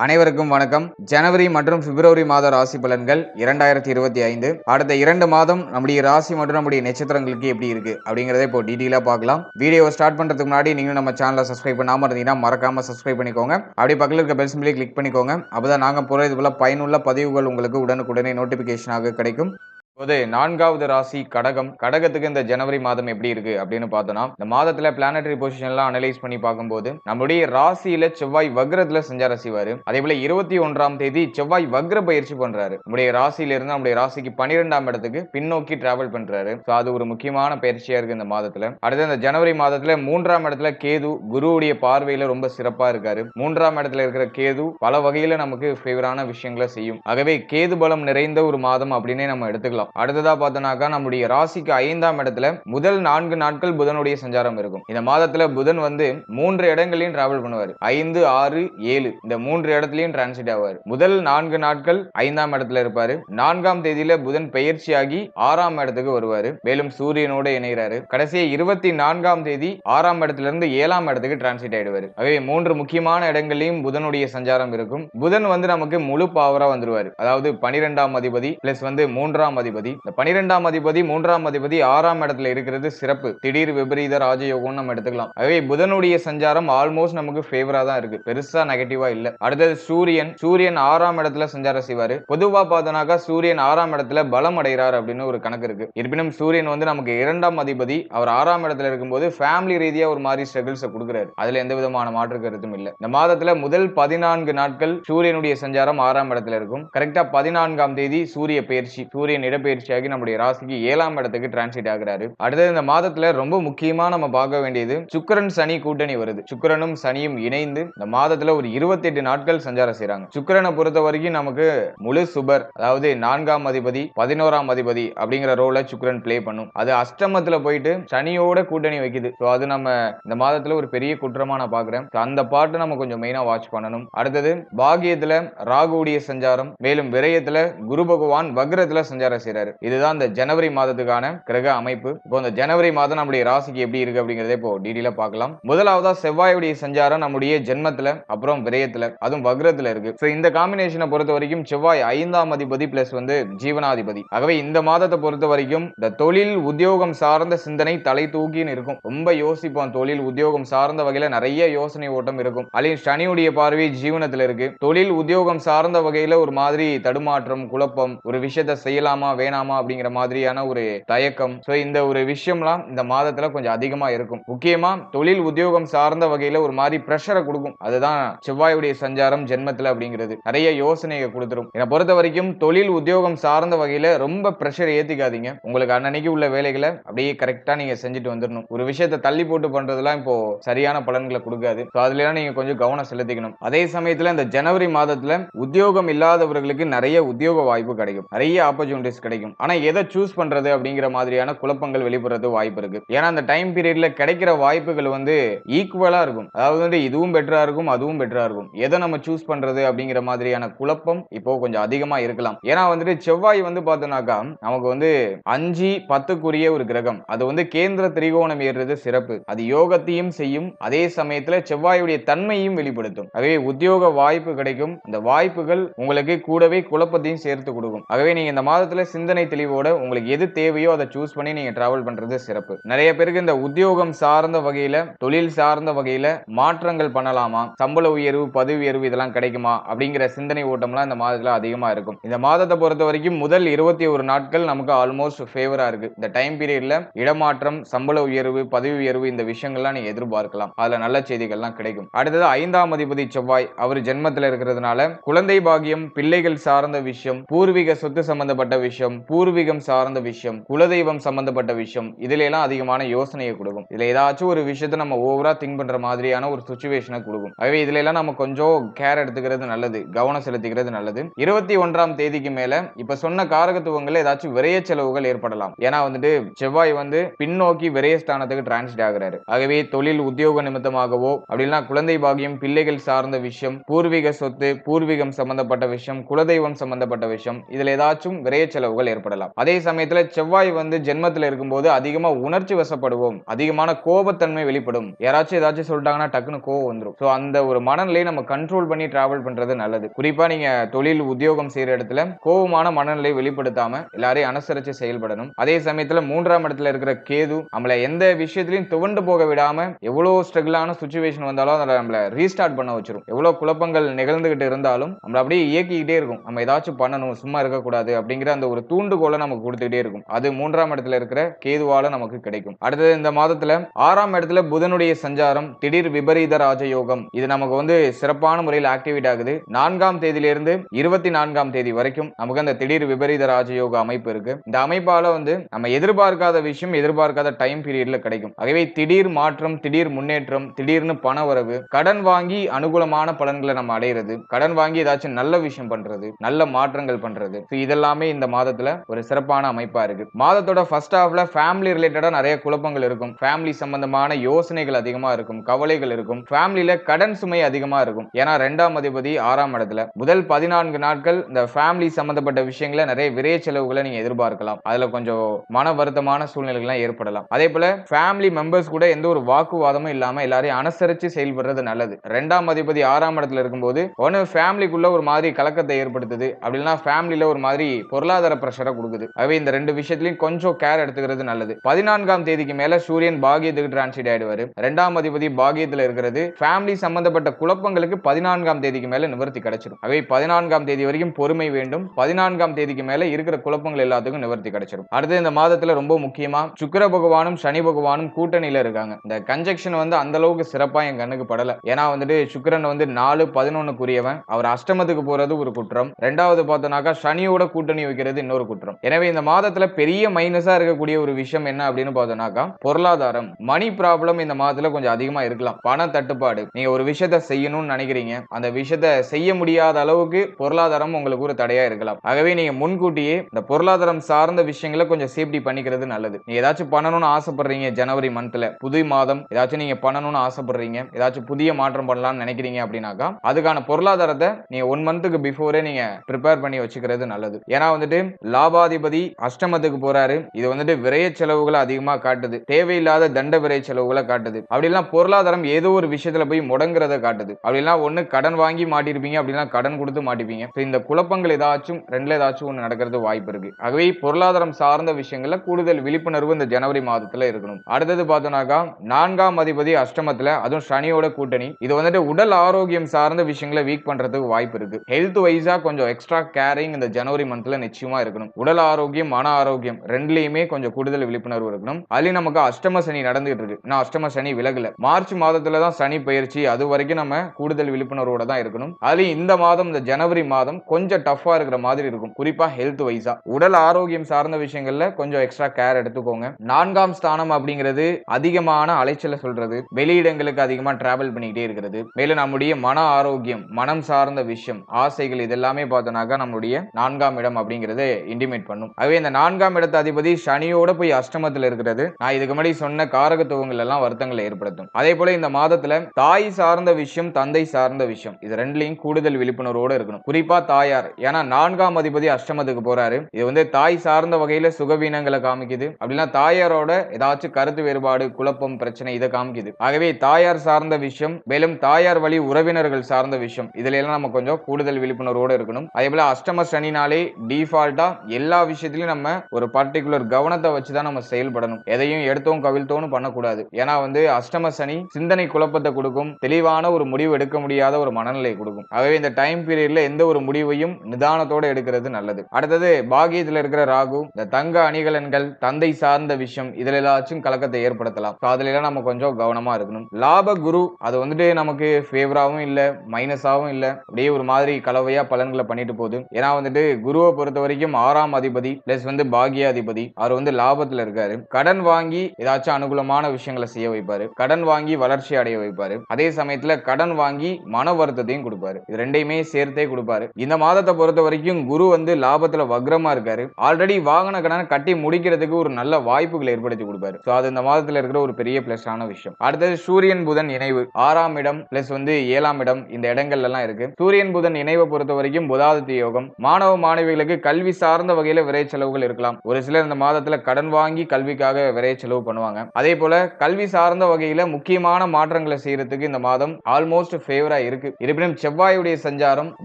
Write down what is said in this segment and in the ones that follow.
அனைவருக்கும் வணக்கம். ஜனவரி மற்றும் பிப்ரவரி மாத ராசி பலன்கள் இரண்டாயிரத்தி இருபத்தி ஐந்து. அடுத்த இரண்டு மாதம் நம்முடைய ராசி மற்றும் நம்முடைய நட்சத்திரங்களுக்கு எப்படி இருக்கு அப்படிங்கறத இப்போ டீட்டெயிலாக பார்க்கலாம். வீடியோ ஸ்டார்ட் பண்றதுக்கு முன்னாடி நீங்க நம்ம சேனலை சப்ஸ்கிரைப் பண்ணாம இருந்தீங்கன்னா மறக்காம சப்ஸ்கிரைப் பண்ணிக்கோங்க. அப்படி பக்கத்தில் இருக்க பெல் சிம்பிளை கிளிக் பண்ணிக்கோங்க. அப்பதான் நாங்க போகிற இது போல பயனுள்ள பதிவுகள் உங்களுக்கு உடனுக்குடனே நோட்டிபிகேஷனாக கிடைக்கும். இப்போது நான்காவது ராசி கடகம். கடகத்துக்கு இந்த ஜனவரி மாதம் எப்படி இருக்கு அப்படின்னு பார்த்தோம்னா இந்த மாதத்துல பிளானட்டரி பொசிஷன்லாம் அனலைஸ் பண்ணி பார்க்கும்போது நம்முடைய ராசியில செவ்வாய் வக்ரத்துல சஞ்சாரம் செய்வாரு. அதே போல இருபத்தி ஒன்றாம் தேதி செவ்வாய் வக்ர பயிற்சி பண்றாரு. நம்முடைய ராசியில இருந்து நம்முடைய ராசிக்கு பன்னிரெண்டாம் இடத்துக்கு பின்னோக்கி டிராவல் பண்றாரு. ஸோ அது ஒரு முக்கியமான பயிற்சியா இருக்கு இந்த மாதத்துல. அடுத்து இந்த ஜனவரி மாதத்துல மூன்றாம் இடத்துல கேது குருவுடைய பார்வையில ரொம்ப சிறப்பா இருக்காரு. மூன்றாம் இடத்துல இருக்கிற கேது பல வகையில நமக்கு ஃபேவரான விஷயங்களை செய்யும். ஆகவே கேது பலம் நிறைந்த ஒரு மாதம் அப்படின்னே நம்ம எடுத்துக்கலாம். சொல்லலாம் அடுத்ததா பார்த்தோம்னாக்கா நம்முடைய ராசிக்கு ஐந்தாம் இடத்துல முதல் நான்கு நாட்கள் புதனுடைய சஞ்சாரம் இருக்கும். இந்த மாதத்துல புதன் வந்து மூன்று இடங்களையும் டிராவல் பண்ணுவார். ஐந்து ஆறு ஏழு. இந்த மூன்று இடத்துலயும் டிரான்சிட் ஆவார். முதல் நான்கு நாட்கள் ஐந்தாம் இடத்துல இருப்பாரு. நான்காம் தேதியில புதன் பெயர்ச்சியாகி ஆறாம் இடத்துக்கு வருவாரு. மேலும் சூரியனோட இணைகிறாரு. கடைசியை இருபத்தி நான்காம் தேதி ஆறாம் இடத்துல இருந்து ஏழாம் இடத்துக்கு டிரான்சிட் ஆயிடுவாரு. ஆகவே மூன்று முக்கியமான இடங்களையும் புதனுடைய சஞ்சாரம் இருக்கும். புதன் வந்து நமக்கு முழு பாவரா வந்துருவாரு. அதாவது பனிரெண்டாம் அதிபதி பிளஸ் வந்து மூன்றாம் அதிபதி இந்த பனிரெண்டாம் அதிபதி மூன்றாம் அதிபதி ஆறாம் இடத்துல இருக்கிறது சிறப்பு. திடீர் விபரீத ராஜயோகம் நம்ம எடுத்துக்கலாம். ஆகவே புதனுடைய சஞ்சாரம் ஆல்மோஸ்ட் நமக்கு ஃபேவரா தான் இருக்கு. பெருசா நெகட்டிவா இல்ல. அடுத்தது சூரியன். சூரியன் ஆறாம் இடத்துல சஞ்சாரம் செய்வாரு. பொதுவா பார்த்தோம்னாக்கா சூரியன் ஆறாம் இடத்துல பலம் அடைகிறார் அப்படின்னு ஒரு கணக்கு இருக்கு. இருப்பினும் சூரியன் வந்து நமக்கு இரண்டாம் அதிபதி. அவர் ஆறாம் இடத்துல இருக்கும்போது ஃபேமிலி ரீதியா ஒரு மாதிரி ஸ்ட்ரகிள்ஸ் கொடுக்குறாரு. அதுல எந்த விதமான மாற்று கருத்தும் இல்ல. இந்த மாதத்துல முதல் பதினான்கு நாட்கள் சூரியனுடைய சஞ்சாரம் ஆறாம் இடத்துல இருக்கும். கரெக்டா பதினான்காம் தேதி சூரிய பயிற்சி. சூரியன் இடம் பயிற்சியாகி நம்முடைய ராசிக்கு ஏழாம் இடத்துக்கு டிரான்சிட் ஆகிறாரு. அடுத்தது இந்த மாதத்துல ரொம்ப முக்கியமா நம்ம பார்க்க வேண்டியது சுக்கிரன் சனி கூட்டணி வருது. சுக்கிரனும் சனியும் இணைந்து இந்த மாதத்துல ஒரு இருபத்தி எட்டு நாட்கள் சஞ்சாரம் செய்யறாங்க சுக்கரனை பொறுத்த வரைக்கும் நமக்கு முழு சுபர் அதாவது நான்காம் அதிபதி பதினோராம் அதிபதி அப்படிங்கிற ரோல சுக்கரன் ப்ளே பண்ணும். அது அஷ்டமத்துல போயிட்டு சனியோட கூட்டணி வைக்குது. ஸோ அது நம்ம இந்த மாதத்துல ஒரு பெரிய குற்றமா நான் பாக்குறேன் அந்த பாட்டு நம்ம கொஞ்சம் மெயினா வாட்ச் பண்ணணும். அடுத்தது பாகியத்துல ராகுடைய சஞ்சாரம் மேலும் விரயத்துல குரு பகவான் வக்ரத்துல சஞ்சாரம் செய்றாரு இதுதான் இந்த ஜனவரி மாதத்துக்கான கிரக அமைப்பு. இப்போ இந்த ஜனவரி மாதம் நம்முடைய ராசிக்கு எப்படி இருக்கு அப்படிங்கறத இப்போ டீடெயிலா பார்க்கலாம். முதலாவதா செவ்வாயுடைய சஞ்சாரம் நம்முடைய ஜென்மத்துல அப்புறம் விரயத்துல அதுவும் வக்ரத்துல இருக்கு. ஸோ இந்த காம்பினேஷனை பொறுத்த வரைக்கும் செவ்வாய் ஐந்தாம் அதிபதி பிளஸ் வந்து ஜீவனாதிபதி. ஆகவே இந்த மாதத்தை பொறுத்த வரைக்கும் இந்த தொழில் உத்தியோகம் சார்ந்த சிந்தனை தலை தூக்கின்னு இருக்கும். ரொம்ப யோசிப்போம். தொழில் உத்தியோகம் சார்ந்த வகையில நிறைய யோசனை ஓட்டம் இருக்கும். அதையும் சனியுடைய பார்வை ஜீவனத்துல இருக்கு. தொழில் உத்தியோகம் சார்ந்த வகையில ஒரு மாதிரி தடுமாற்றம் குழப்பம் ஒரு விஷயத்த செய்யலாமா வேணாமா அப்படிங்கிற மாதிரியான ஒரு தயக்கம். ஸோ இந்த ஒரு விஷயம்லாம் இந்த மாதத்துல கொஞ்சம் அதிகமா இருக்கும். முக்கியமா தொழில் உத்தியோகம் சார்ந்த வகையில ஒரு மாதிரி ப்ரெஷரை கொடுக்கும். அதுதான் செவ்வாயுடைய சஞ்சாரம் ஜென்மத்துல அப்படிங்கிறது. நிறைய யோசனையை கொடுத்துரும். என்னை பொறுத்த வரைக்கும் தொழில் உத்தியோகம் சார்ந்த வகையில ரொம்ப ப்ரெஷர் ஏத்திக்காதீங்க. உங்களுக்கு அன்னன்னைக்கு உள்ள வேலைகளை அப்படியே கரெக்டா நீங்க செஞ்சுட்டு வந்துடணும் ஒரு விஷயத்தை தள்ளி போட்டு பண்றதெல்லாம் இப்போ சரியான பலன்களை கொடுக்காது. ஸோ அதுல எல்லாம் நீங்க கொஞ்சம் கவனம் செலுத்திக்கணும். அதே சமயத்துல இந்த ஜனவரி மாதத்துல உத்தியோகம் இல்லாதவர்களுக்கு நிறைய உத்தியோக வாய்ப்பு கிடைக்கும். நிறைய ஆப்பர்ச்சுனிட்டிஸ் கிடைக்கும். ஆனா எதை சூஸ் பண்றது அப்படிங்கிற மாதிரியான குழப்பங்கள் வெளிப்படுறது வாய்ப்பு இருக்கு. ஏன்னா அந்த டைம் பீரியட்ல கிடைக்கிற வாய்ப்புகள் வந்து ஈக்குவலா இருக்கும். அதாவது வந்து இதுவும் பெட்டராக இருக்கும் அதுவும் பெட்டராக இருக்கும். எதை நம்ம சூஸ் பண்ணுறது அப்படிங்கிற மாதிரியான குழப்பம் இப்போ கொஞ்சம் அதிகமா இருக்கலாம். ஏன்னா வந்துட்டு செவ்வாய் வந்து பார்த்தோம்னாக்கா நமக்கு வந்து அஞ்சு பத்துக்குரிய ஒரு கிரகம். அது வந்து கேந்திர திரிகோணம் ஏறுறது சிறப்பு. அது யோகத்தையும் செய்யும். அதே சமயத்தில் செவ்வாயுடைய தன்மையும் வெளிப்படுத்தும். ஆகவே உத்தியோக வாய்ப்பு கிடைக்கும். இந்த வாய்ப்புகள் உங்களுக்கு கூடவே குழப்பத்தையும் சேர்த்து கொடுக்கும். ஆகவே நீங்க இந்த மாதத்துல சிந்தனை தெளிவோட உங்களுக்கு எது தேவையோ அதை சூஸ் பண்ணி நீங்க டிராவல் பண்றது சிறப்பு. நிறைய பேருக்கு இந்த உத்தியோகம் சார்ந்த வகையில தொழில் சார்ந்த வகையில மாற்றங்கள் பண்ணலாமா? சம்பள உயர்வு பதவி உயர்வு இதெல்லாம் கிடைக்குமா? அப்படிங்கிற சிந்தனை ஓட்டம்லாம் இந்த மாதத்துல அதிகமா இருக்கும். இந்த மாதத்தை பொறுத்த வரைக்கும் முதல் இருபத்தி ஒரு நாட்கள் நமக்கு ஆல்மோஸ்ட் ஃபேவரா இருக்கு. இந்த டைம் பீரியட்ல இடமாற்றம் சம்பள உயர்வு பதவி உயர்வு இந்த விஷயங்கள்லாம் நீங்க எதிர்பார்க்கலாம். அதுல நல்ல செய்திகள்லாம் கிடைக்கும். அடுத்தது ஐந்தாம் அதிபதி செவ்வாய் அவர் ஜென்மத்துல இருக்கிறதுனால குழந்தை பாகியம் பிள்ளைகள் சார்ந்த விஷயம் பூர்வீக சொத்து சம்பந்தப்பட்ட விஷயம் பூர்வீகம் சார்ந்த விஷயம் குலதெய்வம் சம்பந்தப்பட்ட விஷயம் இதுல எல்லாம் அதிகமான யோசனையை கொடுக்கும். இதுல ஏதாச்சும் ஒரு விஷயத்தை நம்ம ஓவரா திங்க் பண்ற மாதிரியான ஒரு சுச்சுவேஷனை கொடுக்கும். ஆகவே இதுல எல்லாம் நம்ம கொஞ்சம் கேர் எடுத்துக்கிறது நல்லது கவனம் செலுத்திக்கிறது நல்லது. இருபத்தி ஒன்றாம் தேதிக்கு மேல இப்ப சொன்ன காரகத்துவங்கள் ஏதாச்சும் விரைய செலவுகள் ஏற்படலாம். ஏன்னா வந்துட்டு செவ்வாய் வந்து பின்னோக்கி விரைய ஸ்தானத்துக்கு டிரான்ஸ்ட் ஆகிறாரு. ஆகவே தொழில் உத்தியோக நிமித்தமாகவோ அப்படின்னா குழந்தை பாகியம் பிள்ளைகள் சார்ந்த விஷயம் பூர்வீக சொத்து பூர்வீகம் சம்பந்தப்பட்ட விஷயம் குலதெய்வம் சம்பந்தப்பட்ட விஷயம் இதுல ஏதாச்சும் விரைய செலவு செலவுகள் ஏற்படலாம். அதே சமயத்துல செவ்வாய் வந்து ஜென்மத்துல இருக்கும்போது அதிகமா உணர்ச்சி வசப்படுவோம். அதிகமான கோபத்தன்மை வெளிப்படும். யாராச்சும் ஏதாச்சும் சொல்லிட்டாங்கன்னா டக்குன்னு கோவம் வந்துடும் ஸோ அந்த ஒரு மனநிலையை நம்ம கண்ட்ரோல் பண்ணி டிராவல் பண்றது நல்லது. குறிப்பா நீங்க தொழில் உத்தியோகம் செய்யற இடத்துல கோபமான மனநிலை வெளிப்படுத்தாம எல்லாரையும் அனுசரிச்சு செயல்படணும். அதே சமயத்துல மூன்றாம் இடத்துல இருக்கிற கேது நம்மள எந்த விஷயத்திலையும் துவண்டு போக விடாம எவ்வளவு ஸ்ட்ரகிளான சுச்சுவேஷன் வந்தாலும் அதை நம்மள ரீஸ்டார்ட் பண்ண வச்சிரும். எவ்வளவு குழப்பங்கள் நிகழ்ந்துகிட்டு இருந்தாலும் நம்மள அப்படியே இயக்கிக்கிட்டே இருக்கும். நம்ம ஏதாச்சும் பண்ணணும் சும்மா இருக்கக்கூடாது அப்படிங்கிற அந்த ஒரு தூண்டுகோலை நமக்கு கொடுத்துக்கிட்டே இருக்கும். அது மூன்றாம் இடத்துல இருக்கிற கேதுவால நமக்கு கிடைக்கும். அடுத்தது இந்த மாதத்துல ஆறாம் இடத்துல புதனுடைய சஞ்சாரம் திடீர் விபரீத ராஜயோகம். இது நமக்கு வந்து சிறப்பான முறையில் ஆக்டிவேட் ஆகுது. நான்காம் தேதியிலிருந்து இருபத்தி நான்காம் தேதி வரைக்கும் நமக்கு அந்த திடீர் விபரீத ராஜயோக அமைப்பு இருக்கு. இந்த அமைப்பால வந்து நம்ம எதிர்பார்க்காத விஷயம் எதிர்பார்க்காத டைம் பீரியட்ல கிடைக்கும். ஆகவே திடீர் மாற்றம் திடீர் முன்னேற்றம் திடீர்னு பண வரவு கடன் வாங்கி அனுகூலமான பலன்களை நம்ம அடையிறது கடன் வாங்கி ஏதாச்சும் நல்ல விஷயம் பண்றது நல்ல மாற்றங்கள் பண்றது. இதெல்லாமே இந்த மாதம் மாதத்துல ஒரு சிறப்பான அமைப்பா இருக்கு. மாதத்தோட ஃபர்ஸ்ட் ஹாஃப்ல ஃபேமிலி ரிலேட்டடா நிறைய குழப்பங்கள் இருக்கும். ஃபேமிலி சம்பந்தமான யோசனைகள் அதிகமா இருக்கும். கவலைகள் இருக்கும். ஃபேமிலியில கடன் சுமை அதிகமா இருக்கும். ஏன்னா ரெண்டாம் அதிபதி ஆறாம் இடத்துல. முதல் பதினான்கு நாட்கள் இந்த ஃபேமிலி சம்பந்தப்பட்ட விஷயங்கள நிறைய விரைய செலவுகளை நீங்க எதிர்பார்க்கலாம். அதுல கொஞ்சம் மன வருத்தமான சூழ்நிலைகள்லாம் ஏற்படலாம். அதே போல ஃபேமிலி மெம்பர்ஸ் கூட எந்த ஒரு வாக்குவாதமும் இல்லாம எல்லாரையும் அனுசரிச்சு செயல்படுறது நல்லது. ரெண்டாம் அதிபதி ஆறாம் இடத்துல இருக்கும்போது ஒன்னு ஃபேமிலிக்குள்ள ஒரு மாதிரி கலக்கத்தை ஏற்படுத்துது. அப்படின்னா ஃபேமிலியில ஒரு மாதிரி பொருளாதார ப்ரெஷரை கொடுக்குது. ஆகவே இந்த ரெண்டு விஷயத்திலையும் கொஞ்சம் கேர் எடுத்துக்கிறது நல்லது. பதினான்காம் தேதிக்கு மேல சூரியன் பாகியத்துக்கு டிரான்சிட் ஆயிடுவாரு. ரெண்டாம் அதிபதி பாகியத்தில் இருக்கிறது ஃபேமிலி சம்பந்தப்பட்ட குழப்பங்களுக்கு பதினான்காம் தேதிக்கு மேல நிவர்த்தி கிடைச்சிடும் ஆகவே பதினான்காம் தேதி வரைக்கும் பொறுமை வேண்டும். பதினான்காம் தேதிக்கு மேல இருக்கிற குழப்பங்கள் எல்லாத்துக்கும் நிவர்த்தி கிடைச்சிடும் அடுத்து இந்த மாதத்துல ரொம்ப முக்கியமா சுக்கர பகவானும் சனி பகவானும் கூட்டணியில இருக்காங்க. இந்த கன்ஜெக்ஷன் வந்து அந்த அளவுக்கு சிறப்பா என் கண்ணுக்கு படல. ஏன்னா வந்துட்டு சுக்கரன் வந்து நாலு பதினொன்னுக்குரியவன். அவர் அஷ்டமத்துக்கு போறது ஒரு குற்றம். ரெண்டாவது பார்த்தோம்னாக்கா சனியோட கூட்டணி வைக்கிறது இன்னொரு குற்றம். எனவே இந்த மாதத்துல பெரிய மைனஸா இருக்கக்கூடிய ஒரு விஷயம் என்ன அப்படின்னு பார்த்தோம்னாக்கா பொருளாதாரம் மணி ப்ராப்ளம் இந்த மாதத்துல கொஞ்சம் அதிகமா இருக்கலாம். பண தட்டுப்பாடு. நீங்க ஒரு விஷயத்த செய்யணும்னு நினைக்கிறீங்க. அந்த விஷயத்த செய்ய முடியாத அளவுக்கு பொருளாதாரம் உங்களுக்கு ஒரு தடையா இருக்கலாம். ஆகவே நீங்க முன்கூட்டியே இந்த பொருளாதாரம் சார்ந்த விஷயங்களை கொஞ்சம் சேஃப்டி பண்ணிக்கிறது நல்லது. நீங்க ஏதாச்சும் பண்ணணும்னு ஆசைப்படுறீங்க ஜனவரி மந்த்ல புது மாதம் ஏதாச்சும் நீங்க பண்ணணும்னு ஆசைப்படுறீங்க. ஏதாச்சும் புதிய மாற்றம் பண்ணலாம்னு நினைக்கிறீங்க அப்படின்னாக்கா அதுக்கான பொருளாதாரத்தை நீங்க ஒன் மந்த்துக்கு பிஃபோரே நீங்க ப்ரிப்பேர் பண்ணி வச்சுக்கிறது நல்லது. ஏன்னா வந்துட்டு லாபாதிபதி அஷ்டமத்துக்கு போறாரு. இது வந்துட்டு விரைய செலவுகளை அதிகமா காட்டுது. தேவையில்லாத தண்ட விரைய செலவுகளை காட்டுது. அப்படிலாம் பொருளாதாரம் ஏதோ ஒரு விஷயத்துல போய் முடங்குறத காட்டுது. அப்படிலாம் ஒண்ணு கடன் வாங்கி மாட்டிருப்பீங்க. அப்படின்னா கடன் கொடுத்து மாட்டிப்பீங்க. இந்த குழப்பங்கள் ஏதாச்சும் ரெண்டுல ஏதாச்சும் ஒண்ணு நடக்கிறது வாய்ப்பு இருக்கு. ஆகவே பொருளாதாரம் சார்ந்த விஷயங்கள்ல கூடுதல் விழிப்புணர்வு இந்த ஜனவரி மாதத்துல இருக்கணும். அடுத்தது பார்த்தோம்னாக்கா நான்காம் அதிபதி அஷ்டமத்துல அதுவும் சனியோட கூட்டணி. இது வந்துட்டு உடல் ஆரோக்கியம் சார்ந்த விஷயங்களை வீக் பண்றதுக்கு வாய்ப்பு இருக்கு. ஹெல்த் வைஸா கொஞ்சம் எக்ஸ்ட்ரா கேரிங் இந்த ஜனவரி மந்த்ல நிச்சயமா இருக்கணும். உடல் ஆரோக்கியம் மன ஆரோக்கியம் ரெண்டுலயுமே கொஞ்சம் கூடுதல் விழிப்புணர்வு இருக்கணும். அதுலயும் நமக்கு அஷ்டம சனி நடந்துகிட்டு இருக்கு நான் அஷ்டம சனி விலகல. மார்ச் மாதத்துல தான் சனி பயிற்சி. அது வரைக்கும் நம்ம கூடுதல் விழிப்புணர்வோட தான் இருக்கணும். அதுலயும் இந்த மாதம் இந்த ஜனவரி மாதம் கொஞ்சம் டஃபா இருக்கிற மாதிரி இருக்கும். குறிப்பா ஹெல்த் வைஸா உடல் ஆரோக்கியம் சார்ந்த விஷயங்கள்ல கொஞ்சம் எக்ஸ்ட்ரா கேர் எடுத்துக்கோங்க. நான்காம் ஸ்தானம் அப்படிங்கிறது அதிகமான அலைச்சலை சொல்றது. வெளியிடங்களுக்கு அதிகமா டிராவல் பண்ணிக்கிட்டே இருக்கிறது. மேலும் நம்முடைய மன ஆரோக்கியம் மனம் சார்ந்த விஷயம் ஆசைகள் இதெல்லாமே பார்த்தோம்னாக்கா நம்மளுடைய நான்காம் இடம் அப்படிங்கிறது இன்டிமேட் பண்ணும். ஆகவே இந்த நான்காம் இடத்த அதிபதி சனியோட போய் அஷ்டமத்தில் இருக்கிறது. நான் இதுக்கு முன்னாடி சொன்ன காரகத்துவங்கள் எல்லாம் வருத்தங்களை ஏற்படுத்தும். அதே போல இந்த மாதத்துல தாய் சார்ந்த விஷயம் தந்தை சார்ந்த விஷயம் இது ரெண்டுலையும் கூடுதல் விழிப்புணர்வோட இருக்கணும். குறிப்பா தாயார். ஏன்னா நான்காம் அதிபதி அஷ்டமத்துக்கு போறாரு. இது வந்து தாய் சார்ந்த வகையில சுகவீனங்களை காமிக்குது. அப்படின்னா தாயாரோட ஏதாச்சும் கருத்து வேறுபாடு குழப்பம் பிரச்சனை இதை காமிக்குது. ஆகவே தாயார் சார்ந்த விஷயம் மேலும் தாயார் வழி உறவினர்கள் சார்ந்த விஷயம் இதுல எல்லாம் நம்ம கொஞ்சம் கூடுதல் விழிப்புணர்வோட இருக்கணும். அதே போல அஷ்டம சனினாலே டிஃபால்ட்டா எல்லா விஷயத்திலயும் நம்ம ஒரு பர்டிகுலர் கவனத்தை வச்சுதான் நம்ம செயல்படணும். எதையும் எடுத்தோம் கவிழ்த்தோன்னு பண்ணக்கூடாது. ஏன்னா வந்து அஷ்டம சனி சிந்தனை குழப்பத்தை கொடுக்கும். தெளிவான ஒரு முடிவு எடுக்க முடியாத ஒரு மனநிலை கொடுக்கும். ஆகவே இந்த டைம் பீரியட்ல எந்த ஒரு முடிவையும் நிதானத்தோட எடுக்கிறது நல்லது. அடுத்தது பாகியத்தில் இருக்கிற ராகு இந்த தங்க அணிகலன்கள் தந்தை சார்ந்த விஷயம் இதுல ஏதாச்சும் கலக்கத்தை ஏற்படுத்தலாம். அதுலாம் எல்லாம் நம்ம கொஞ்சம் கவனமா இருக்கணும். லாப குரு அது வந்துட்டு நமக்கு ஃபேவராகவும் இல்லை மைனஸாகவும் இல்லை. அப்படியே ஒரு மாதிரி கலவையா பலன்களை பண்ணிட்டு போகுது. ஏன்னா வந்துட்டு குருவை பொறுத்த வரைக்கும் ஆறாம் அதிபதி பிளஸ் வந்து பாகியாதிபதி. அவர் வந்து லாபத்துல இருக்காரு. கடன் வாங்கி ஏதாச்சும் அனுகூலமான விஷயங்களை செய்ய வைப்பாரு. கடன் வாங்கி வளர்ச்சி அடைய வைப்பாரு. அதே சமயத்துல கடன் வாங்கி மன வருத்தத்தையும் கொடுப்பாரு. இது ரெண்டையுமே சேர்த்தே கொடுப்பாரு. இந்த மாதத்தை பொறுத்த வரைக்கும் குரு வந்து லாபத்துல வக்ரமா இருக்காரு. ஆல்ரெடி வாகன கடனை கட்டி முடிக்கிறதுக்கு ஒரு நல்ல வாய்ப்புகளை ஏற்படுத்தி கொடுப்பாரு. சோ அது இந்த மாதத்துல இருக்கிற ஒரு பெரிய பிளஸ் ஆன விஷயம். அடுத்தது சூரியன் புதன் இணைவு. ஆறாம் இடம் பிளஸ் வந்து ஏழாம் இடம் இந்த இடங்கள்ல எல்லாம் இருக்கு. சூரியன் புதன் இணைவை பொறுத்த வரைக்கும் புதாதித்த யோகம். மாணவ மாணவிகளுக்கு கல்வி சார்ந்த வகையில விரை செலவுகள் இருக்கலாம். ஒரு சிலர் இந்த மாதத்துல கடன் வாங்கி கல்விக்காக விரை செலவு பண்ணுவாங்க. அதே போல கல்வி சார்ந்த வகையில முக்கியமான மாற்றங்களை செய்யறதுக்கு இந்த மாதம் ஆல்மோஸ்ட் ஃபேவரா இருக்கு. இருப்பினும் செவ்வாயுடைய சஞ்சாரம்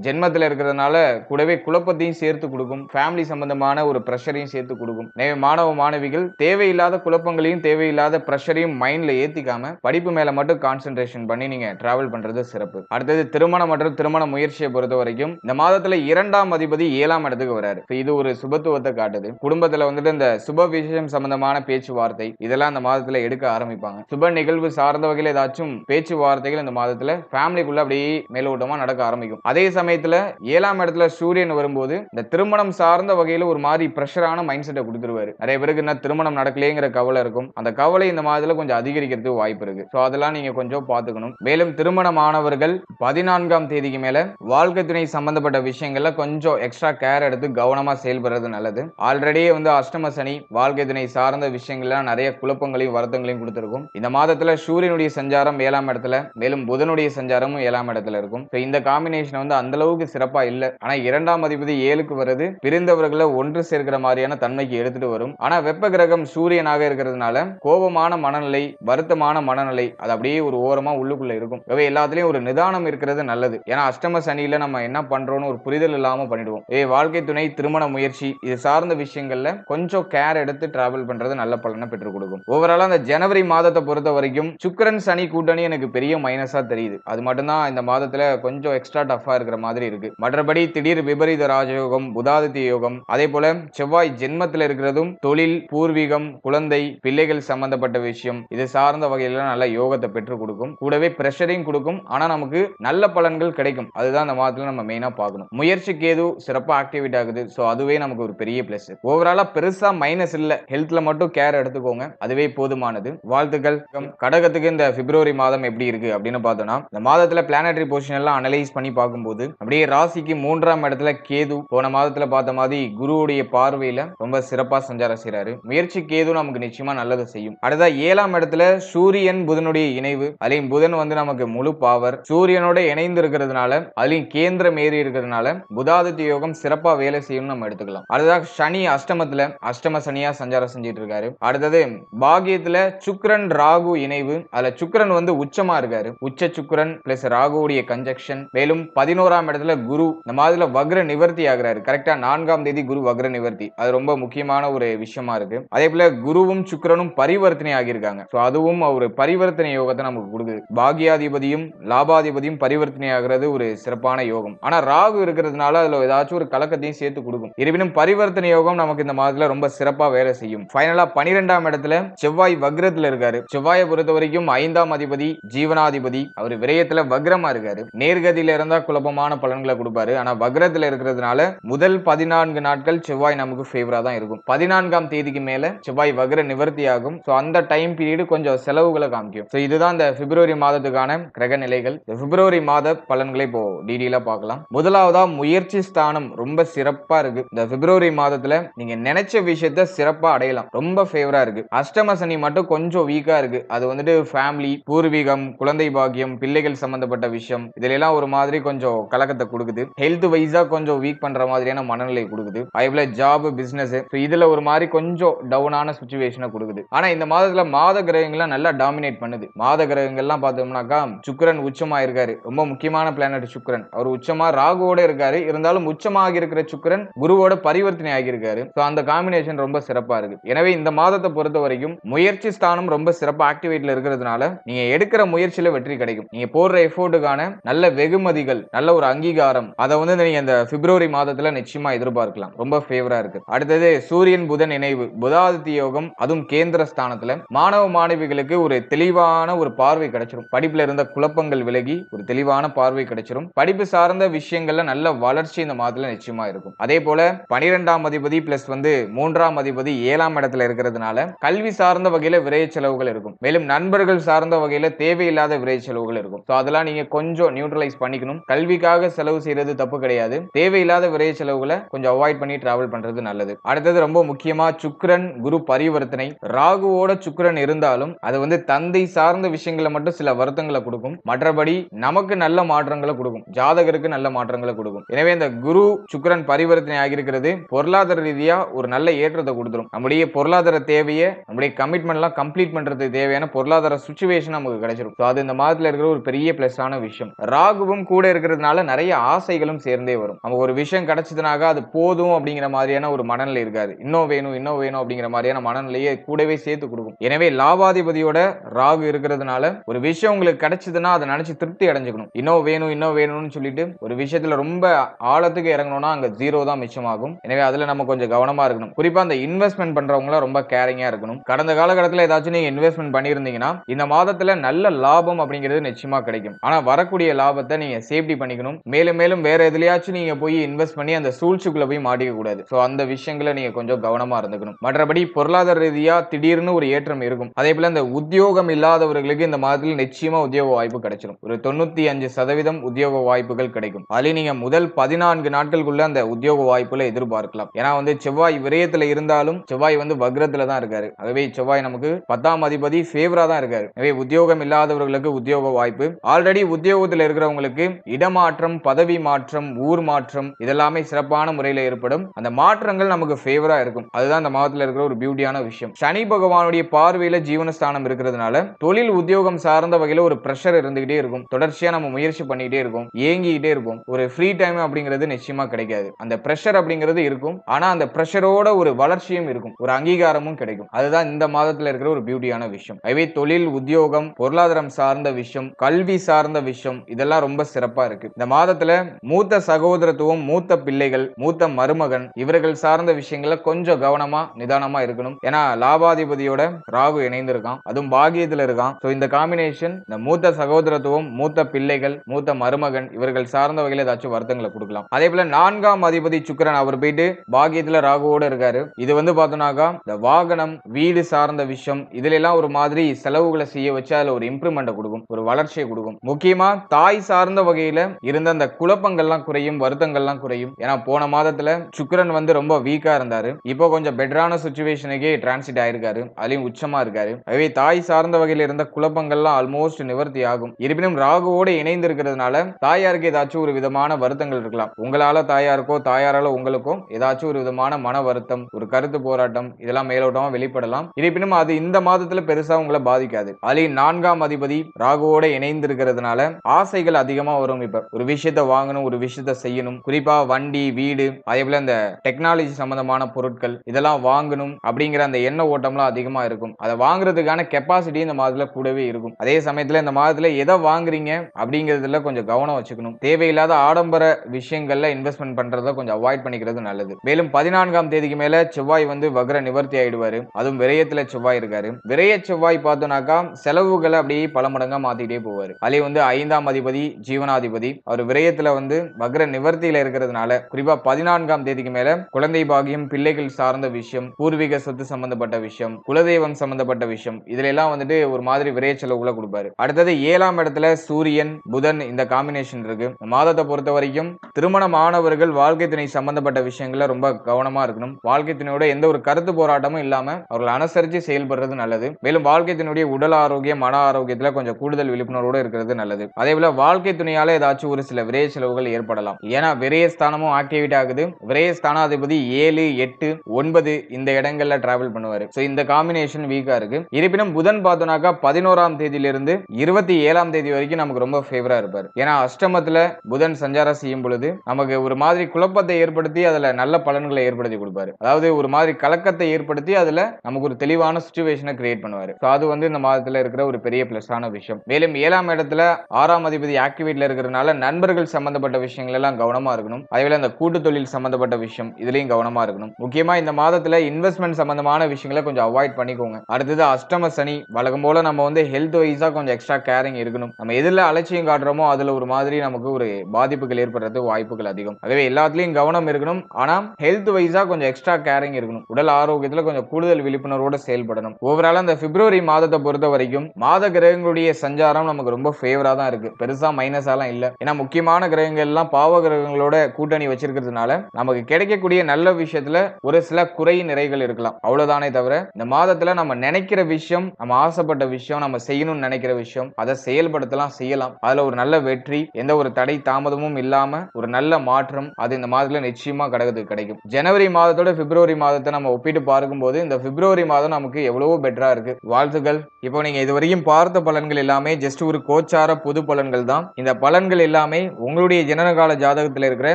ஜென்மத்துல இருக்கிறதுனால கூடவே குழப்பத்தையும் சேர்த்து கொடுக்கும். ஃபேமிலி சம்பந்தமான ஒரு ப்ரெஷரையும் சேர்த்து கொடுக்கும். எனவே மாணவ மாணவிகள் தேவையில்லாத குழப்பங்களையும் தேவையில்லாத ப்ரெஷரையும் மைண்ட்ல ஏத்திக்காம படிப்பு மேல மட்டும் கான்சென்ட்ரேஷன் பண்ணி நீங்க டிராவல் பண்றது சிறப்பு. அடுத்தது திருமணம் மற்றும் திருமண முயற்சியை பொறுத்த வரைக்கும் இந்த மாதத்துல இரண்டாம் அதிபதி ஏழாம் இடத்துக்கு வராரு இது ஒரு சுபத்துவத்தை காட்டுது. குடும்பத்துல வந்துட்டு இந்த சுப விஷயம் சம்பந்தமான பேச்சுவார்த்தை இதெல்லாம் அந்த மாதத்துல எடுக்க ஆரம்பிப்பாங்க. சுப நிகழ்வு சார்ந்த வகையில் ஏதாச்சும் பேச்சுவார்த்தைகள் இந்த மாதத்துல ஃபேமிலிக்குள்ள அப்படியே மேலோட்டமா நடக்க ஆரம்பிக்கும். அதே சமயத்துல ஏழாம் இடத்துல சூரியன் வரும்போது இந்த திருமணம் சார்ந்த வகையில ஒரு மாதிரி ப்ரெஷரான மைண்ட் செட்டை கொடுத்துருவாரு. நிறைய பேருக்கு என்ன திருமணம் நடக்கலேங்கிற கவலை இருக்கும். அந்த கவலை இந்த மாதத்துல கொஞ்சம் அதிகரிக்கிறதுக்கு வாய்ப்பு இருக்கு. ஸோ அதெல்லாம் நீங்க கொஞ்சம் பார்த்துக்கணும். மேலும் திருமணமானவர்கள் பதினான்காம் தேதிக்கு மேல வாழ்க்கை துணை சம்பந்தப்பட்ட விஷயங்கள்ல கொஞ்சம் எக்ஸ்ட்ரா கேர் எடுத்து கவனமா செயல்படுறது நல்லது. ஆல்ரெடியே வந்து அஷ்டம சனி வாழ்க்கை துணை சார்ந்த விஷயங்கள்லாம் நிறைய குழப்பங்களையும் வருத்தங்களையும் கொடுத்துருக்கும். இந்த மாதத்துல சூரியனுடைய சஞ்சாரம் ஏழாம் இடத்துல மேலும் புதனுடைய சஞ்சாரமும் ஏழாம் இடத்துல இருக்கும். இந்த காம்பினேஷன் வந்து அந்த அளவுக்கு சிறப்பா இல்ல. ஆனா இரண்டாம் அதிபதி ஏழுக்கு வருது. பிரிந்தவர்களை ஒன்று சேர்க்கிற மாதிரியான தன்மைக்கு எடுத்துட்டு வரும். ஆனா வெப்ப கிரகம் சூரியனாக இருக்கிறதுனால கோபமான மனநிலை வருத்தமான மனநிலை அது அப்படியே ஒரு ஓரமா உள்ளுக்குள்ள இருக்கும். இவை எல்லாத்துலயும் ஒரு நிதானம் இருக்கிறது நல்லது. ஏன்னா அஷ்டம சனியில நம்ம என்ன பண்றோம்னு ஒரு புரிதல் இல்லாம பண்ணிடுவோம். ஏ வாழ்க்கை துணை திருமண முயற்சி இது சார்ந்த விஷயங்கள்ல கொஞ்சம் கேர் எடுத்து டிராவல் பண்றது நல்ல பலனை பெற்றுக் கொடுக்கும். ஓவராலா அந்த ஜனவரி மாதத்தை பொறுத்த வரைக்கும் சுக்கரன் சனி கூட்டணி எனக்கு பெரிய மைனஸா தெரியுது. அது மட்டும்தான் இந்த மாதத்துல கொஞ்சம் எக்ஸ்ட்ரா டஃபா இருக்கிற மாதிரி இருக்கு. மற்றபடி திடீர் விபரீத ராஜயோகம் புதாதித்ய யோகம் அதே போல செவ்வாய் ஜென்மத்துல இருக்கிறதும் தொழில் பூர்வீகம் குழந்தை பிள்ளைகள் சம்பந்தப்பட்ட விஷயம் இது சார்ந்த வகையில நல்ல யோகத்தை பெற்றுக் கொடுக்கும். கூடவே பிரஷரையும் கொடுக்கும். ஆனா நமக்கு நல்ல பலன்கள் கிடைக்கும். அதுதான் அந்த மாதத்துல நம்ம மெயினா பார்க்கணும். முயற்சிக்கு ஏதோ சிறப்பாக ஆக்டிவேட் ஆகுது. ஸோ அதுவே நமக்கு ஒரு பெரிய பிளஸ் ஓவராலா பெருசா மைனஸ் இல்ல. ஹெல்த்ல மட்டும் கேர் எடுத்துக்கோங்க. அதுவே போதுமானது. வாழ்த்துக்கள். கடகத்துக்கு இந்த பிப்ரவரி மாதம் எப்படி இருக்கு அப்படின்னு பார்த்தோம்னா இந்த மாதத்துல பிளானட்டரி பொசிஷன் எல்லாம் அனலைஸ் பண்ணி பார்க்கும்போது அப்படியே ராசிக்கு மூன்றாம் இடத்துல கேது போன மாதத்துல பார்த்த மாதிரி குருவுடைய பார்வையில ரொம்ப சிறப்பா சஞ்சாரம் செய்யறாரு முயற்சி கேது நமக்கு நிச்சயமா நல்லது செய்யும். அடுத்த ஏழாம் இடத்துல சூரியன் புதனுடைய இணைவு. அதுலயும் புதன் வந்து நமக்கு முழு பாவர் சூரியனோட இணைந்து இருக்கிறதுனால அதுலயும் கேந்திரம் ஏறி இருக்கிறதுனால புதாதித்ய யோகம் சிறப்பா வேலை செய்யும் நம்ம எடுத்துக்கலாம். அடுத்ததாக சனி அஷ்டமத்துல அஷ்டம சனியா சஞ்சாரம் செஞ்சிட்டு இருக்காரு அடுத்தது பாகியத்துல சுக்ரன் ராகு இணைவு. அதுல சுக்ரன் வந்து உச்சமா இருக்காரு. உச்ச சுக்ரன் பிளஸ் ராகுவுடைய கன்ஜெக்ஷன் மேலும் பதினோராம் இடத்துல குரு இந்த மாதிரில வக்ர நிவர்த்தி ஆகிறாரு. கரெக்டா நான்காம் தேதி குரு வக்ர நிவர்த்தி. அது ரொம்ப முக்கியமான ஒரு விஷயமா இருக்கு. அதே போல குருவும் சுக்கிரனும் பரிவர்த்தனை ஆகியிருக்காங்க. ஸோ அதுவும் ஒரு பரிவர்த்தனை யோகத்தை நமக்கு கொடுக்குது. பாகியாதிபதியும் லாபாதிபதியும் பரிவர்த்தனை ஆகிறது ஒரு சிறப்பான யோகம். ஆனா ராகு இருக்கிறதுனால அதுல ஏதாச்சும் ஒரு கலக்கத்தையும் சேர்த்து கொடுக்கும். இருப்பினும் பரிவர்த்தனை யோகம் நமக்கு இந்த மாதத்துல ரொம்ப சிறப்பா வேலை செய்யும். ஃபைனலா பனிரெண்டாம் இடத்துல செவ்வாய் வக்ரத்துல இருக்காரு. செவ்வாயை பொறுத்த வரைக்கும் ஐந்தாம் அதிபதி ஜீவனாதிபதி. அவர் விரயத்துல வக்ரமா இருக்காரு. நேர்கதியில இருந்தா குழப்பமான பலன்களை கொடுப்பாரு. ஆனா வக்ரத்துல இருக்கிறதுனால முதல் பதினான்கு நாட்கள் செவ்வாய் நமக்கு ஃபேவரா தான் இருக்கும். பதினான்காம் தேதிக்கு மேல செவ்வாய் வக்ர நிவர்த்தி ஆகும் சோ அந்த டைம் பீரியடு கொஞ்சம் செலவுகளை காமிக்கும். சோ இதுதான் இந்த பிப்ரவரி மாதத்துக்கான கிரக நிலைகள். இந்த பிப்ரவரி மாத பலன்களை இப்போ டீடெயிலா பார்க்கலாம். முதலாவதா முயற்சி ஸ்தானம் ரொம்ப சிறப்பா இருக்கு. இந்த பிப்ரவரி மாதத்துல நீங்க நினைச்ச விஷயத்த சிறப்பா அடையலாம். ரொம்ப ஃபேவரா இருக்கு. அஷ்டம சனி மட்டும் கொஞ்சம் வீக்கா இருக்கு. அது வந்துட்டு ஃபேமிலி பூர்வீகம் குழந்தை பாக்கியம் பிள்ளைகள் சம்பந்தப்பட்ட விஷயம். இதுல எல்லாம் ஒரு மாதிரி கொஞ்சம் கலக்கத்தை கொடுக்குது. ஹெல்த் வைஸா கொஞ்சம் வீக் பண்ற மாதிரியான மனநிலை கொடுக்குது. அதே ஜாப் பிசினஸ் இதுல ஒரு மாதிரி கொஞ்சம் டவுனான சுச்சுவேஷனை கொடுக்குது. ஆனா இந்த மாதத்துல மாத கிரகங்கள்லாம் நல்லா டாமினேட் பண்ணுது. மாத கிரகங்கள்லாம் பார்த்தோம்னாக்கா சுக்கரன் உச்சமா இருக்காரு. ரொம்ப முக்கியமான பிளானட் சுக்கரன். அவர் உச்சமா ராகுவோட இருக்காரு. இருந்தாலும் உச்சமாக இருக்கிற சுக்கிரன் குருவோட பரிவர்த்தனை ஆகியிருக்காரு. ஸோ அந்த காம்பினேஷன் ரொம்ப சிறப்பாக இருக்கு. எனவே இந்த மாதத்தை பொறுத்த வரைக்கும் முயற்சி ஸ்தானம் ரொம்ப சிறப்பாக ஆக்டிவேட்ல இருக்கிறதுனால நீங்க எடுக்கிற முயற்சியில வெற்றி கிடைக்கும். நீங்க போடுற எஃபோர்ட்டுக்கான நல்ல வெகுமதிகள் நல்ல ஒரு அங்கீகாரம் அதை வந்து நீங்க இந்த பிப்ரவரி மாதத்துல நிச்சயமா எதிர்பார்க்கலாம். ரொம்ப ஃபேவரா இருக்கு. அடுத்தது சூரியன் புதன் இணைவு புதாதித்ய யோகம் அதுவும் கேந்திர ஸ்தானத்துல மாணவ மாணவிகளுக்கு ஒரு தெளிவான ஒரு பார்வை கிடைச்சிரும். படிப்புல இருந்த குழப்பங்கள் விலகி ஒரு தெளிவான பார்வை கிடைச்சிரும். படிப்பு சார்ந்த விஷயங்கள்ல நல்ல வளர்ச்சி இந்த மாதத்துல நிச்சயமா இருக்கும். அதே போல பனிரெண்டாம் அதிபதி பிளஸ் வந்து மூன்றாம் அதிபதி ஏழாம் இடத்துல இருக்கிறதுனால கல்வி சார்ந்த வகையில விரைய செலவுகள் இருக்கும். மேலும் நண்பர்கள் சார்ந்த வகையில தேவையில்லாத விரைய செலவுகள் இருக்கும். ஸோ அதெல்லாம் நீங்க கொஞ்சம் நியூட்ரலைஸ் பண்ணிக்கணும். கல்விக்காக செலவு செய்யறது தப்பு கிடையாது. தேவையில்லாத விரைய செலவுகளை கொஞ்சம் அவாய்ட் பண்ணி டிராவல் பண்றது நல்லது. அடுத்தது ரொம்ப முக்கியமா சுக்ரன் குரு பரிவர்த்தனை. ராகுவோட சுக்ரன் இருந்தாலும் அது வந்து தந்தை சார்ந்த விஷயங்களை மட்டும் சில வருத்தங்களை கொடுக்கும். மற்றபடி நமக்கு நல்ல மாற்றங்களை கொடுக்கும். ஜாதகருக்கு நல்ல மாற்றங்களை கொடுக்கும். எனவே இந்த குரு சுக்ரன் பரிவர்த்தனை ஆகியிருக்கிறது. பொருளாதார ரீதியா ஒரு நல்ல ஏற்றத்தை கொடுத்துரும். நம்முடைய பொருளாதார தேவையை நம்முடைய கமிட்மெண்ட்லாம் கம்ப்ளீட் பண்றதுக்கு தேவையான பொருளாதார சுச்சுவேஷன் நமக்கு கிடைச்சிரும். ஸோ அது இந்த மாதத்துல இருக்கிற ஒரு பெரிய பிளஸ்ஸான ஆன விஷயம். ராகுவும் கூட இருக்கிறதுனால நிறைய ஆசைகளும் சேர்ந்தே வரும். நமக்கு ஒரு விஷயம் கிடைச்சதுனாக அது போதும் அப்படிங்கிற மாதிரியான ஒரு மனநிலை இருக்காது. இன்னும் வேணும் இன்னும் வேணும் அப்படிங்கிற மாதிரியான மனநிலையை கூடவே சேர்த்து கொடுக்கும். எனவே லாபாதிபதியோட ராகு இருக்கிறதுனால ஒரு விஷயம் உங்களுக்கு கிடைச்சதுன்னா அதை நினைச்சு திருப்தி அடைஞ்சுக்கணும். இன்னும் வேணும் இன்னும் வேணும்னு சொல்லிட்டு ஒரு விஷயத்துல ரொம்ப ஆழத்துக்கு இறங்கணும்னா அங்க ஜீரோ தான் மிச்சம். விஷயமாகும் எனவே அதுல நம்ம கொஞ்சம் கவனமா இருக்கணும். குறிப்பா அந்த இன்வெஸ்ட்மெண்ட் பண்றவங்க ரொம்ப கேரிங்கா இருக்கணும். கடந்த காலகட்டத்தில் ஏதாச்சும் நீங்க இன்வெஸ்ட்மெண்ட் பண்ணியிருந்தீங்கன்னா இந்த மாதத்துல நல்ல லாபம் அப்படிங்கிறது நிச்சயமா கிடைக்கும். ஆனா வரக்கூடிய லாபத்தை நீங்க சேஃப்டி பண்ணிக்கணும். மேலும் மேலும் வேற எதுலயாச்சும் நீங்க போய் இன்வெஸ்ட் பண்ணி அந்த சூழ்ச்சிக்குள்ள போய் மாட்டிக்க கூடாது. ஸோ அந்த விஷயங்களை நீங்க கொஞ்சம் கவனமா இருந்துக்கணும். மற்றபடி பொருளாதார ரீதியா திடீர்னு ஒரு ஏற்றம் இருக்கும். அதே போல இந்த உத்தியோகம் இல்லாதவர்களுக்கு இந்த மாதத்தில் நிச்சயமா உத்தியோக வாய்ப்பு கிடைச்சிடும் ஒரு தொண்ணூத்தி அஞ்சு சதவீதம் உத்தியோக வாய்ப்புகள் கிடைக்கும். அதுல நீங்க முதல் பதினான்கு நாட்களுக்குள்ள அந்த உத்தியோக வாய்ப்பு வாய்ப்புகளை எதிர்பார்க்கலாம். ஏன்னா வந்து செவ்வாய் விரயத்துல இருந்தாலும் செவ்வாய் வந்து வக்ரத்துல தான் இருக்காரு. ஆகவே செவ்வாய் நமக்கு பத்தாம் அதிபதி ஃபேவரா தான் இருக்காரு. எனவே உத்தியோகம் இல்லாதவர்களுக்கு உத்தியோக வாய்ப்பு. ஆல்ரெடி உத்தியோகத்தில் இருக்கிறவங்களுக்கு இடமாற்றம் பதவி மாற்றம் ஊர் மாற்றம் இதெல்லாமே சிறப்பான முறையில் ஏற்படும். அந்த மாற்றங்கள் நமக்கு ஃபேவரா இருக்கும். அதுதான் இந்த மாதத்தில் இருக்கிற ஒரு பியூட்டியான விஷயம். சனி பகவானுடைய பார்வையில ஜீவனஸ்தானம் இருக்கிறதுனால தொழில் உத்தியோகம் சார்ந்த வகையில ஒரு ப்ரெஷர் இருந்துகிட்டே இருக்கும். தொடர்ச்சியா நம்ம முயற்சி பண்ணிக்கிட்டே இருக்கும். ஏங்கிக்கிட்டே இருக்கும். ஒரு ஃப்ரீ டைம் அப்படிங்கிறது நிச்சயமா கிடைக்காது. அந்த ப்ரெஷர் அப்படிங்கிறது இருக்கும். ஆனா அந்த ப்ரெஷரோட ஒரு வளர்ச்சியும் இருக்கும். ஒரு அங்கீகாரமும் கிடைக்கும். அதுதான் இந்த மாதத்துல இருக்கிற ஒரு பியூட்டியான விஷயம். அதுவே தொழில் உத்தியோகம் பொருளாதாரம் சார்ந்த விஷயம் கல்வி சார்ந்த விஷயம் இதெல்லாம் ரொம்ப சிறப்பா இருக்கு. இந்த மாதத்துல மூத்த சகோதரத்துவம் மூத்த பிள்ளைகள் மூத்த மருமகன் இவர்கள் சார்ந்த விஷயங்கள கொஞ்சம் கவனமா நிதானமா இருக்கணும். ஏன்னா லாபாதிபதியோட ராகு இணைந்திருக்கான். அதுவும் பாகியத்துல இருக்கான். ஸோ இந்த காம்பினேஷன் இந்த மூத்த சகோதரத்துவம் மூத்த பிள்ளைகள் மூத்த மருமகன் இவர்கள் சார்ந்த வகையில் ஏதாச்சும் வருத்தங்களை கொடுக்கலாம். அதே போல நான்காம் அதிபதி சுக்கரன் அவர் போயிட்டு பாகியத்துல ராகுவோட இருக்காரு. இது வந்து பார்த்தோம்னாக்கா இந்த வாகனம் வீடு சார்ந்த விஷயம் இதுல எல்லாம் ஒரு மாதிரி செலவுகளை செய்ய வச்சு அதுல ஒரு இம்ப்ரூவ்மெண்ட் கொடுக்கும் ஒரு வளர்ச்சியை கொடுக்கும். முக்கியமா தாய் சார்ந்த வகையில இருந்த அந்த குழப்பங்கள்லாம் குறையும் வருத்தங்கள்லாம் குறையும். ஏன்னா போன மாதத்துல சுக்கரன் வந்து ரொம்ப வீக்கா இருந்தாரு. இப்போ கொஞ்சம் பெட்டரான சுச்சுவேஷனுக்கே டிரான்சிட் ஆயிருக்காரு. அதுலயும் உச்சமா இருக்காரு. ஆகவே தாய் சார்ந்த வகையில இருந்த குழப்பங்கள்லாம் ஆல்மோஸ்ட் நிவர்த்தி ஆகும். இருப்பினும் ராகுவோட இணைந்து இருக்கிறதுனால தாயாருக்கு ஏதாச்சும் ஒரு விதமான வருத்தங்கள் இருக்கலாம். உங்களால தாயாருக்கோ தாயாரால உங்களுக்கும் ஏதாச்சும் ஒரு விதமான மன வருத்தம் ஒரு கருத்து போராட்டம் இதெல்லாம் மேலோட்டமா வெளிப்படலாம். இருப்பினும் அது இந்த மாதத்துல பெருசா உங்களை பாதிக்காது. அலி நான்காம் அதிபதி ராகுவோட இணைந்திருக்கிறதுனால ஆசைகள் அதிகமா வரும் இப்ப. ஒரு விஷயத்த வாங்கணும் ஒரு விஷயத்த செய்யணும். குறிப்பா வண்டி வீடு அதே போல இந்த டெக்னாலஜி சம்பந்தமான பொருட்கள் இதெல்லாம் வாங்கணும் அப்படிங்கிற அந்த எண்ண ஓட்டம்லாம் அதிகமா இருக்கும். அதை வாங்குறதுக்கான கெப்பாசிட்டி இந்த மாதத்துல கூடவே இருக்கும். அதே சமயத்துல இந்த மாதத்துல எதை வாங்குறீங்க அப்படிங்கிறதுல கொஞ்சம் கவனம் வச்சுக்கணும். தேவையில்லாத ஆடம்பர விஷயங்கள்ல இன்வெஸ்ட்மெண்ட் பண்றத கொஞ்சம் அவாய்ட் பண்ணிக்கிறது நல்லது. மேலும் பதினான்காம் தேதிக்கு மேல செவ்வாய் வந்து வக்ர நிவர்த்தி ஆயிடுவாரு. அதுவும் விரயத்துல செவ்வாய் இருக்காரு. விரய செவ்வாய் பார்த்தோம்னாக்கா செலவுகளை அப்படியே பல மடங்கா மாத்திட்டே போவாரு. அதே வந்து ஐந்தாம் அதிபதி ஜீவனாதிபதி அவர் விரயத்துல வந்து வக்ர நிவர்த்தியில இருக்கிறதுனால குறிப்பா பதினான்காம் தேதிக்கு மேல குழந்தை பாகியம் பிள்ளைகள் சார்ந்த விஷயம் பூர்வீக சொத்து சம்பந்தப்பட்ட விஷயம் குலதெய்வம் சம்பந்தப்பட்ட விஷயம் இதுல எல்லாம் வந்துட்டு ஒரு மாதிரி விரைய செலவுகளை கொடுப்பாரு. அடுத்தது ஏழாம் இடத்துல சூரியன் புதன் இந்த காம்பினேஷன் இருக்கு. மாதத்தை பொறுத்த வரைக்கும் திருமணம் ஆனவர்கள் வாழ்க்கை துணை சம்பந்தப்பட்ட விஷயங்கள ரொம்ப கவனமா இருக்கணும். வாழ்க்கை துணையோட எந்த ஒரு கருத்து போராட்டமும் இல்லாம அவர்களை அனுசரிச்சு செயல்படுறது நல்லது. மேலும் வாழ்க்கை துணையுடைய உடல் ஆரோக்கியம் மன ஆரோக்கியத்துல கொஞ்சம் கூடுதல் விழிப்புணர்வோட இருக்கிறது நல்லது. அதே போல வாழ்க்கை துணையால ஏதாச்சும் ஒரு சில விரைய செலவுகள் ஏற்படலாம். ஏன்னா விரயஸ்தானமும் ஆக்டிவேட் ஆகுது. விரயஸ்தானாதிபதி ஏழு எட்டு ஒன்பது இந்த இடங்கள்ல டிராவல் பண்ணுவாரு. ஸோ இந்த காம்பினேஷன் வீக்கா இருக்கு. இருப்பினும் புதன் பார்த்தோம்னாக்கா பதினோராம் தேதியிலிருந்து இருபத்தி ஏழாம் தேதி வரைக்கும் நமக்கு ரொம்ப ஃபேவரா இருப்பார். ஏன்னா அஷ்டமத்துல புதன் சஞ்சாரம் செய்யும் பொழுது நமக்கு ஒரு மாதிரி குழப்பத்தை ஏற்படுத்த ஏற்படுத்தி அதுல நல்ல பலன்களை ஏற்படுத்தி கொடுப்பாரு. அதாவது ஒரு மாதிரி கலக்கத்தை ஏற்படுத்தி அதுல நமக்கு ஒரு தெளிவான சுச்சுவேஷனை கிரியேட் பண்ணுவாரு. So அது வந்து இந்த மாதத்துல இருக்கிற ஒரு பெரிய பிளஸான விஷயம். மேலும் ஏழாம் இடத்துல ஆறாம் அதிபதி ஆக்டிவேட்ல இருக்கிறதுனால நண்பர்கள் சம்பந்தப்பட்ட விஷயங்கள் எல்லாம் கவனமா இருக்கணும். அதேவேளை அந்த கூட்டு தொழில் சம்பந்தப்பட்ட விஷயம் இதுலயும் கவனமா இருக்கணும். முக்கியமா இந்த மாதத்துல இன்வெஸ்ட்மெண்ட் சம்பந்தமான விஷயங்களை கொஞ்சம் அவாய்ட் பண்ணிக்கோங்க. அடுத்தது அஷ்டம சனி வழக்கம் போல நம்ம வந்து ஹெல்த் வைஸா கொஞ்சம் எக்ஸ்ட்ரா கேரிங் இருக்கணும். நம்ம எதுல அலட்சியம் காட்டுறோமோ அதுல ஒரு மாதிரி நமக்கு ஒரு பாதிப்புகள் ஏற்படுறது வாய்ப்புகள் அதிகம். ஆகவே எல்லாத்துலயும் கவனம் இருக்கணும். ஆனா ஹெல்த் வைஸா கொஞ்சம் எக்ஸ்ட்ரா கேரிங் இருக்கணும். உடல் ஆரோக்கியத்துல கொஞ்சம் கூடுதல் விழிப்புணர்வோட செயல்படணும். ஓவரால் அந்த பிப்ரவரி மாதத்தை பொறுத்த வரைக்கும் மாத கிரகங்களுடைய சஞ்சாரம் நமக்கு ரொம்ப ஃபேவரா தான் இருக்கு. பெருசா மைனஸாலாம் இல்ல. ஏன்னா முக்கியமான கிரகங்கள் எல்லாம் பாவ கிரகங்களோட கூட்டணி வச்சிருக்கிறதுனால நமக்கு கிடைக்கக்கூடிய நல்ல விஷயத்துல ஒரு சில குறை நிறைகள் இருக்கலாம். அவ்வளவுதானே தவிர இந்த மாதத்துல நம்ம நினைக்கிற விஷயம் நம்ம ஆசைப்பட்ட விஷயம் நம்ம செய்யணும்னு நினைக்கிற விஷயம் அதை செயல்படுத்தலாம் செய்யலாம். அதுல ஒரு நல்ல வெற்றி எந்த ஒரு தடை தாமதமும் இல்லாம ஒரு நல்ல மாற்றம் அது இந்த மாதத்துல நிச்சயம் நிச்சயமாக கடகத்துக்கு கிடைக்கும். ஜனவரி மாதத்தோட பிப்ரவரி மாதத்தை நம்ம ஒப்பிட்டு பார்க்கும்போது இந்த பிப்ரவரி மாதம் நமக்கு எவ்வளவோ பெட்டராக இருக்கு. வாழ்த்துக்கள். இப்போ நீங்கள் இது வரைக்கும் பார்த்த பலன்கள் எல்லாமே ஜஸ்ட் ஒரு கோச்சார பொது பலன்கள் தான். இந்த பலன்கள் எல்லாமே உங்களுடைய ஜனனகால ஜாதகத்தில் இருக்கிற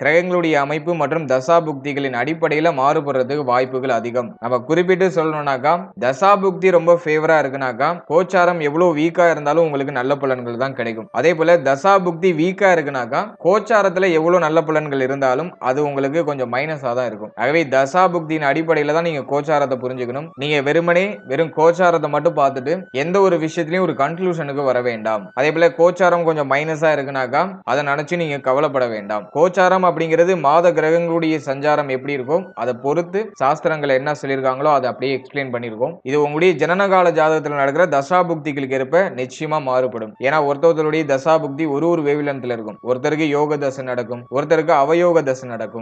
கிரகங்களுடைய அமைப்பு மற்றும் தசா புக்திகளின் அடிப்படையில் மாறுபடுறதுக்கு வாய்ப்புகள் அதிகம். நம்ம குறிப்பிட்டு சொல்லணும்னாக்கா தசாபுக்தி ரொம்ப ஃபேவரா இருக்குனாக்கா கோச்சாரம் எவ்வளவு வீக்கா இருந்தாலும் உங்களுக்கு நல்ல பலன்கள் தான் கிடைக்கும். அதே போல தசாபுக்தி வீக்கா இருக்குனாக்கா கோச்சாரத்தில் எவ்வளவு நல்ல பலன்கள் இருந்தாலும் அது உங்களுக்கு கொஞ்சம் மைனஸா தான் இருக்கும். ஆகவே தசாபுக்தியின் அடிப்படையில தான் நீங்க கோச்சாரத்தை புரிஞ்சுக்கணும். நீங்கள் வெறுமனே வெறும் கோச்சாரத்தை மட்டும் பார்த்துட்டு எந்த ஒரு விஷயத்துலையும் ஒரு கன்க்ளூஷனுக்கு வர வேண்டாம். அதே போல கோச்சாரம் கொஞ்சம் மைனஸாக இருக்குனாக்கா அதை நினச்சி நீங்கள் கவலைப்பட வேண்டாம். கோச்சாரம் அப்படிங்கிறது மாத கிரகங்களுடைய சஞ்சாரம் எப்படி இருக்கும் அதை பொறுத்து சாஸ்திரங்கள் என்ன சொல்லியிருக்காங்களோ அதை அப்படியே எக்ஸ்பிளைன் பண்ணியிருக்கோம். இது உங்களுடைய ஜனனகால ஜாதகத்தில் நடக்கிற தசா புக்திகளுக்கு ஏற்ப நிச்சயமா மாறுபடும். ஏன்னா ஒருத்தருடைய தசாபுக்தி ஒரு ஒரு வேவிலன்ஸ்ல இருக்கும். ஒருத்தருக்கு யோக தசை நடக்கும். ஒருத்தருக்கு அவயோக தசை நடக்கும்.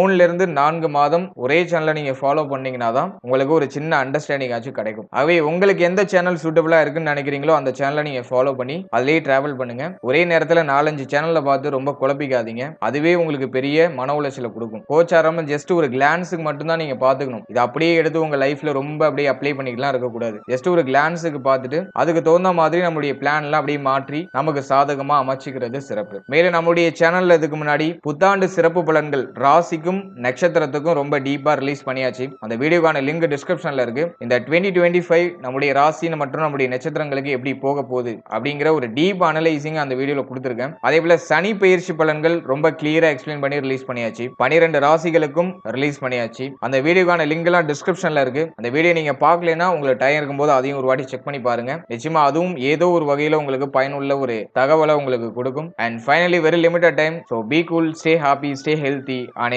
மூணுலேருந்து நான்கு மாதம் ஒரே சேனலை நீங்கள் ஃபாலோ பண்ணீங்கன்னா தான் உங்களுக்கு ஒரு சின்ன அண்டர்ஸ்டாண்டிங் ஆச்சு கிடைக்கும். ஆகவே உங்களுக்கு எந்த சேனல் சூட்டபிளாக இருக்குன்னு நினைக்கிறீங்களோ அந்த சேனலை நீங்கள் ஃபாலோ பண்ணி அதுலேயே ட்ராவல் பண்ணுங்க. ஒரே நேரத்தில் நாலஞ்சு சேனலை பார்த்து ரொம்ப குழப்பிக்காதீங்க. அதுவே உங்களுக்கு பெரிய மன உளைச்சலை கொடுக்கும். கோச்சாரம் ஜஸ்ட் ஒரு கிளான்ஸுக்கு மட்டும்தான் நீங்கள் பார்த்துக்கணும். இது அப்படியே எடுத்து உங்கள் லைஃப்பில் ரொம்ப அப்படியே அப்ளை பண்ணிக்கலாம் இருக்கக்கூடாது. ஜஸ்ட் ஒரு கிளான்ஸுக்கு பார்த்துட்டு அதுக்கு தகுந்த மாதிரி நம்மளுடைய பிளான்லாம் அப்படியே மாற்றி நமக்கு சாதகமாக அமைச்சிக்கிறது சிறப்பு. மேலும் நம்மளுடைய சேனலில் இதுக்கு முன்னாடி புத்தாண்டு சிறப்பு பலன்கள் ராசிக்கும் நட்சத்திரத்துக்கும் ரொம்ப டீப்பாக ரிலீஸ் பண்ணியாச்சு. அந்த வீடியோக்கான லிங்க் டிஸ்கிரிப்ஷனில் இருக்கு. இந்த டுவெண்ட்டி டுவெண்ட்டி ஃபைவ் நம்முடைய ராசி மற்றும் நம்முடைய நட்சத்திரங்களுக்கு எப்படி போக போகுது அப்படிங்கிற ஒரு டீப் அனலைசிங் அந்த வீடியோவில் கொடுத்துருக்கேன். அதே போல சனி பயிற்சி பலன்கள் ரொம்ப கிளியரா எக்ஸ்பிளைன் பண்ணி ரிலீஸ் பண்ணியாச்சு. பனிரெண்டு ராசிகளுக்கும் ரிலீஸ் பண்ணியாச்சு. அந்த வீடியோக்கான லிங்க் எல்லாம் டிஸ்கிரிப்ஷனில் இருக்கு. அந்த வீடியோ நீங்க பார்க்கலனா உங்களுக்கு டைம் இருக்கும்போது அதையும் ஒரு வாட்டி செக் பண்ணி பாருங்க. நிச்சயமா அதுவும் ஏதோ ஒரு வகையில் உங்களுக்கு பயனுள்ள ஒரு தகவலை உங்களுக்கு கொடுக்கும். And finally very limited time so be cool stay happy stay healthy and